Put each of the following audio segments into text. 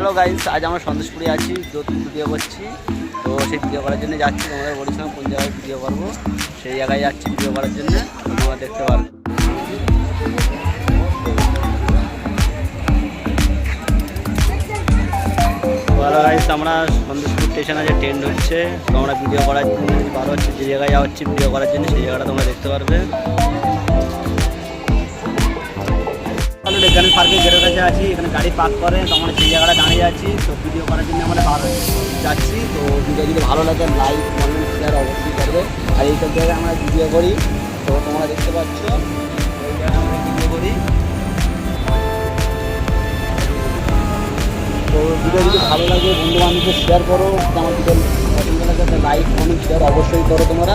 Hello guys আজ আমরা সন্দেশপুরে আছি যৌতুক ভিডিও করছি। তো সেই ভিডিও করার জন্য যাচ্ছি, তোমাদের বলেছিলাম কোন জায়গায় ভিডিও করব? সেই জায়গায় যাচ্ছি ভিডিও করার জন্য, তোমরা দেখতে পারবে। গাইস আমরা সন্দেশপুর স্টেশন আছে ট্রেন হচ্ছে তো আমরা ভিডিও করার জন্য বারো হচ্ছে, যে জায়গায় যাওয়া হচ্ছে ভিডিও করার জন্য, সেই জায়গাটা তোমরা দেখতে পারবে। এখানে পার্কের গেটের কাছে আছি, এখানে গাড়ি পার্ক করে তো আমরা সেই জায়গাটা দাঁড়িয়ে আছি। তো ভিডিও করার জন্য আমরা বার যাচ্ছি। তো ভিডিও যদি ভালো লাগে লাইক কমেন্ট শেয়ার অবশ্যই করবে। আর এইসব জায়গায় আমরা ভিডিও করি। তো তোমরা দেখতে পাচ্ছ এই জায়গায় আমরা করি। তো ভালো লাগে বন্ধু বান্ধবকে শেয়ার করো আমার পছন্দ লাগে লাইক কমেন্ট শেয়ার অবশ্যই করো তোমরা।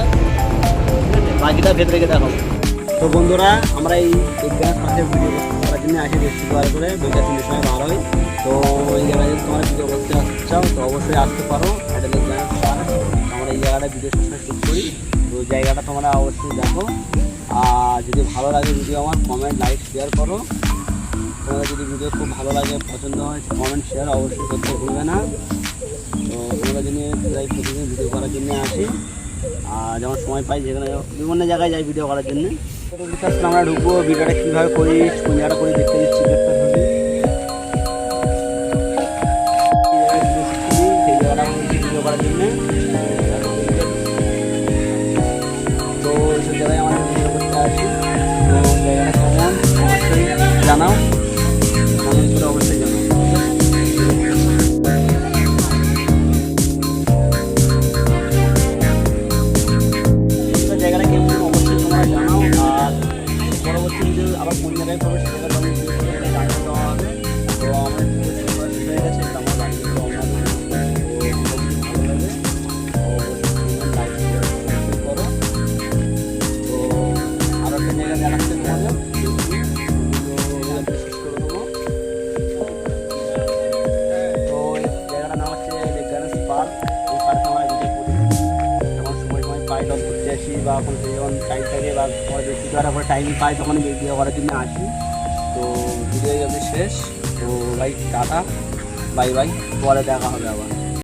বাকিটা ভেতরে দেখো তো বন্ধুরা, আমরা এই বিজ্ঞানের ভিডিও জন্য আসি বৃহস্পতিবার করে, দুইটা তিনটের সময় বার হয়। তো এই জায়গায় যদি তোমরা ভিডিও করতে চাও, তো অবশ্যই আসতে পারো। আমরা এই জায়গাটা ভিডিও সবসময় শ্যুট করি। তো জায়গাটা তোমরা অবশ্যই দেখো। আর যদি ভালো লাগে ভিডিও আমার কমেন্ট লাইক শেয়ার করো। তোমাদের যদি ভিডিও খুব ভালো লাগে, পছন্দ হয় কমেন্ট শেয়ার অবশ্যই করতে ভুলবে না। তো তোমরা জন্য প্রায় প্রতিদিন ভিডিও করার জন্য আসি। আর যেমন সময় পাই, যেখানে বিভিন্ন জায়গায় যাই ভিডিও করার জন্য। আমরা ঢুকবো ভিডিওটা কীভাবে করি করি দেখতে দিচ্ছি দেখতে আবার কোন জায়গায় করব সেটা জানিয়ে দেওয়া হবে ঘুরতে এখন বা যখন টাইম থাকে বা পরে বেশি পরে টাইম পাই তখন ভিডিও করার জন্য আসি। তো ভিডিও যাবে শেষ। তো ভাই, টাটা। Bye bye. পরে দেখা হবে আবার।